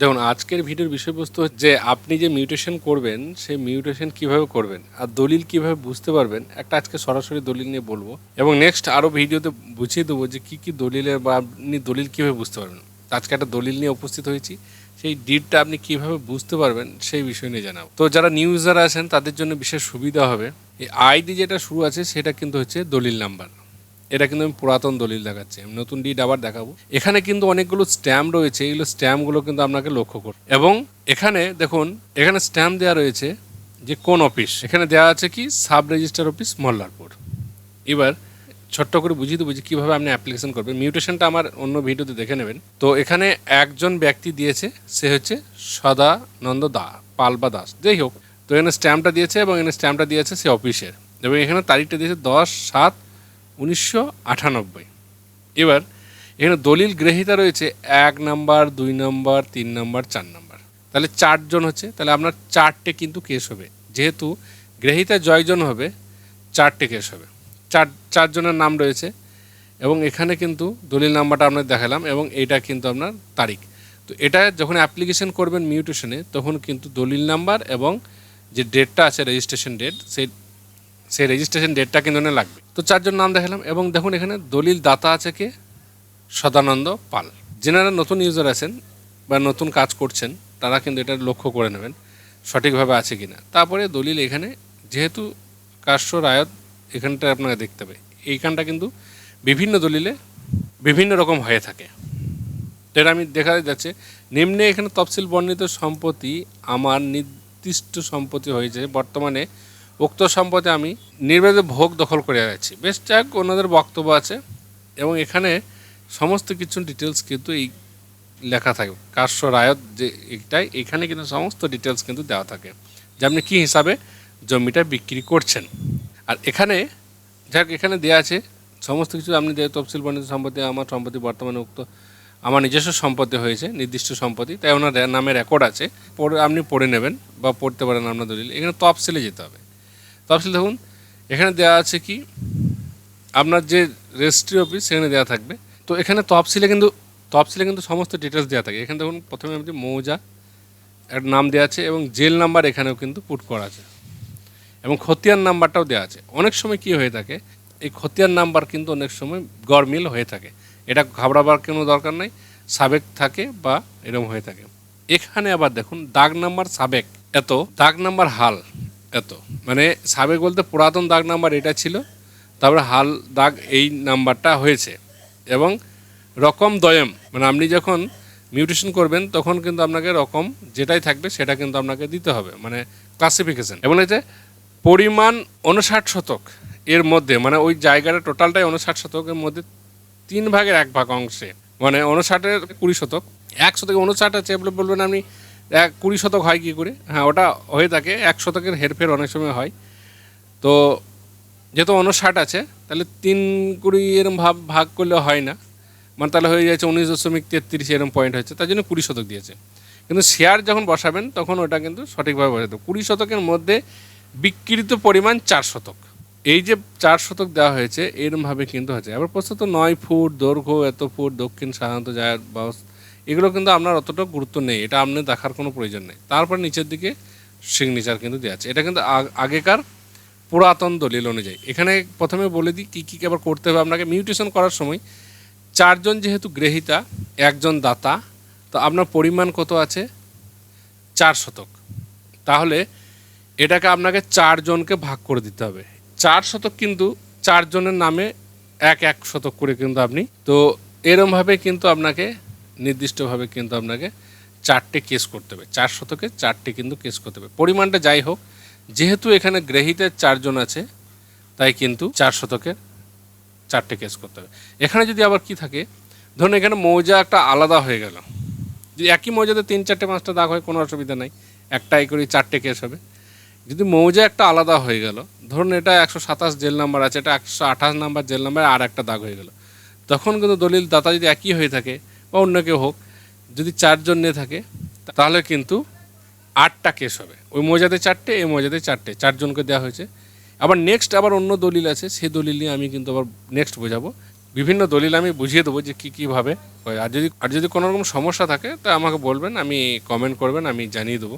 দেখুন, আজকের ভিডিওর বিষয়বস্তু হচ্ছে আপনি যে মিউটেশন করবেন, সেই মিউটেশন কীভাবে করবেন আর দলিল কীভাবে বুঝতে পারবেন, একটা আজকে সরাসরি দলিল নিয়ে বলব। এবং নেক্সট আরও ভিডিওতে বুঝিয়ে দেবো যে কী কী দলিলের বা আপনি দলিল কীভাবে বুঝতে পারবেন। আজকে একটা দলিল নিয়ে উপস্থিত হয়েছি, সেই ডিটটা আপনি কীভাবে বুঝতে পারবেন, সেই বিষয় নিয়ে জানাব। তো যারা নিউ ইউজার আছেন, তাদের জন্য বিশেষ সুবিধা হবে, এই আইডি যেটা শুরু আছে, সেটা কিন্তু হচ্ছে দলিল নাম্বার এটা কিন্তু আমি পুরাতন দলিল দেখাচ্ছি, আমি নতুন ডিড আবার দেখাবো। এখানে কিন্তু অনেকগুলো স্ট্যাম্প রয়েছে, এগুলো স্ট্যাম্পগুলো কিন্তু আপনাকে লক্ষ্য করুন এবং এখানে দেখুন, এখানে স্ট্যাম্প দেওয়া রয়েছে যে কোন অফিস এখানে দেওয়া আছে কি সাব রেজিস্টার অফিস মল্লারপুর। এবার ছোট্ট করে বুঝিয়ে দেবো যে কীভাবে আপনি অ্যাপ্লিকেশন করবেন। মিউটেশনটা আমার অন্য ভিডিওতে দেখে নেবেন। তো এখানে একজন ব্যক্তি দিয়েছে, সে হচ্ছে সদানন্দ দা পাল বা দাস, যাই হোক। তো এখানে স্ট্যাম্পটা দিয়েছে এবং এখানে স্ট্যাম্পটা দিয়েছে সে অফিসের এবং এখানে তারিখটা দিয়েছে দশ সাত উনিশশো আটানব্বই। এবার এখানে দলিল গ্রহীতা রয়েছে এক নাম্বার, দুই নাম্বার, তিন নাম্বার, চার নাম্বার। তাহলে চারজন হচ্ছে, তাহলে আপনার চারটে কিন্তু কেস হবে। যেহেতু গ্রহীতা জয়জন হবে, চারটে কেস হবে। চার, চারজনের নাম রয়েছে এবং এখানে কিন্তু দলিল নাম্বারটা আপনার দেখালাম এবং এটা কিন্তু আপনার তারিখ। তো এটা যখন অ্যাপ্লিকেশন করবেন মিউটেশনে, তখন কিন্তু দলিল নাম্বার এবং যে ডেটটা আছে রেজিস্ট্রেশন ডেট, সেই সেই রেজিস্ট্রেশন ডেটটা কিন্তু লাগবে। তো চারজন নাম দেখালাম এবং দেখুন এখানে দলিল দাতা আছে কে? সদানন্দ পাল। যেনারা নতুন ইউজার আছেন বা নতুন কাজ করছেন, তারা কিন্তু এটা লক্ষ্য করে নেবেন সঠিকভাবে আছে কিনা। তারপরে দলিল এখানে, যেহেতু কাশ্য রায়ত এখানটা আপনাকে দেখতে হবে, এইখানটা কিন্তু বিভিন্ন দলিলে বিভিন্ন রকম হয়ে থাকে। এটা আমি দেখা যাচ্ছে, নিম্নে এখানে তফসিল বর্ণিত সম্পত্তি আমার নির্দিষ্ট সম্পত্তি হয়েছে, বর্তমানে উক্ত সম্পদে আমি নির্বাচিত ভোগ দখল করে আছি। বেশ যাক, ওনাদের বক্তব্য আছে এবং এখানে সমস্ত কিছু ডিটেলস কিন্তু এই লেখা থাকে। কার্য রায়ত যে এটাই, এখানে কিন্তু সমস্ত ডিটেলস কিন্তু দেওয়া থাকে যে আপনি কী হিসাবে জমিটা বিক্রি করছেন। আর এখানে, যাক, এখানে দেওয়া আছে, সমস্ত কিছু আপনি যে তফসিল বর্ণিত সম্পত্তি, আমার সম্পত্তি বর্তমানে উক্ত, আমার নিজস্ব সম্পত্তি হয়েছে, নির্দিষ্ট সম্পত্তি, তাই ওনার নামে রেকর্ড আছে। পড়ে আপনি পড়ে নেবেন বা পড়তে পারেন আপনার দলিল। এখানে তফসিলে যেতে হবে। তফসিল দেখুন, এখানে দেওয়া আছে কি, আপনার যে রেজিস্ট্রি অফিস সেখানে দেওয়া থাকবে। তো এখানে তফসিলে কিন্তু তফসিলে কিন্তু সমস্ত ডিটেলস দেওয়া থাকে। এখানে দেখুন, প্রথমে আপনি মৌজা একটা নাম দেওয়া আছে এবং জেল নাম্বার এখানেও কিন্তু পুট করা আছে। এবং খতিয়ান নাম্বারটাও দেওয়া আছে। অনেক সময় কি হয়ে থাকে, এই খতিয়ান নাম্বার কিন্তু অনেক সময় গরমিল হয়ে থাকে। এটা ঘাবড়াবার কোনো দরকার নাই, সাবেক থাকে বা এরকম হয়ে থাকে। এখানে আবার দেখুন, দাগ নাম্বার সাবেক, এত দাগ নাম্বার হাল। এত। মানে সাবেক বলতে পুরাতন দাগ নাম্বার এটা ছিল, তারপরে হাল দাগ এই নাম্বারটা হয়েছে। এবং রকম দয়ম মানে আপনি যখন মিউটেশন করবেন, তখন কিন্তু আপনাকে রকম যেটাই থাকবে সেটা কিন্তু আপনাকে দিতে হবে মানে ক্লাসিফিকেশন এবং এই যে পরিমাণ উনষাট শতক এর মধ্যে মানে ওই জায়গাটা টোটালটাই উনষাট শতকের মধ্যে তিন ভাগের এক ভাগ অংশে মানে উনষাটের কুড়ি শতক। এক শতকে উনষাট আছে বলে বলবেন আপনি এক কুড়ি শতক হয় কী করে? হ্যাঁ ওটা হয়ে থাকে, এক শতকের হেরফের অনেক সময় হয়। তো যেহেতু উনষাট আছে, তাহলে তিন কুড়ি এরম ভাব, ভাগ করলে হয় না। মানে তাহলে হয়ে যাচ্ছে উনিশ দশমিক তেত্রিশ এরম পয়েন্ট হচ্ছে, তার জন্য কুড়ি শতক দিয়েছে। কিন্তু শেয়ার যখন বসাবেন, তখন ওটা কিন্তু সঠিকভাবে বসাতে কুড়ি শতকের মধ্যে বিক্রিত পরিমাণ চার শতক। এই যে চার শতক দেওয়া হয়েছে এরমভাবে কিন্তু হচ্ছে। আবার প্রস্তুত নয় ফুট, দৈর্ঘ্য এত ফুট, দক্ষিণ সাধারণত বাস এগুলো কিন্তু আপনার অতটা গুরুত্ব নেই। এটা আপনি দেখার কোনো প্রয়োজন নেই। তারপর নিচের দিকে সিগনেচার কিন্তু দেওয়া আছে। এটা কিন্তু আগ- আগেকার পুরাতন দলিল অনুযায়ী। এখানে প্রথমে বলে দিই কী কী আবার করতে হবে আপনাকে। মিউটেশন করার সময় চারজন যেহেতু গ্রহীতা, একজন দাতা, তো আপনার পরিমাণ কত আছে? চার শতক। তাহলে এটাকে আপনাকে চারজনকে ভাগ করে দিতে হবে। চার শতক কিন্তু চারজনের নামে এক এক শতক করে কিন্তু আপনি তো এরমভাবে কিন্তু আপনাকে নির্দিষ্টভাবে কিন্তু আপনাকে চারটে কেস করতে হবে। চার শতকে চারটে কিন্তু কেস করতে হবে। পরিমাণটা যাই হোক, যেহেতু এখানে গ্রহীতের চারজন আছে, তাই কিন্তু চার শতকের চারটে কেস করতে হবে। এখানে যদি আবার কি থাকে, ধরুন এখানে মৌজা একটা আলাদা হয়ে গেল। যদি একই মৌজাতে তিন, চারটে, পাঁচটা দাগ হয়, কোনো অসুবিধা নাই। একটাই করে চারটে কেস হবে। যদি মৌজা একটা আলাদা হয়ে গেল, ধরুন এটা একশো সাতাশ জেল নাম্বার আছে, এটা একশো আঠাশ নাম্বার জেল নাম্বার আর একটা দাগ হয়ে গেল। তখন কিন্তু দলিল দাতা যদি একই হয়ে থাকে বা অন্য কেউ হোক, যদি চারজন নিয়ে থাকে, তাহলে কিন্তু আটটা কেস হবে। ওই মজাতে চারটে, এই মজাতে চারটে, চারজনকে দেওয়া হয়েছে। আবার নেক্সট আবার অন্য দলিল আছে, সেই দলিল নিয়ে আমি কিন্তু আবার নেক্সট বোঝাবো। বিভিন্ন দলিল আমি বুঝিয়ে দেবো যে কী কীভাবে আর যদি আর যদি কোনো রকম সমস্যা থাকে, তা আমাকে বলবেন, আমি কমেন্ট করবেন, আমি জানিয়ে দেবো।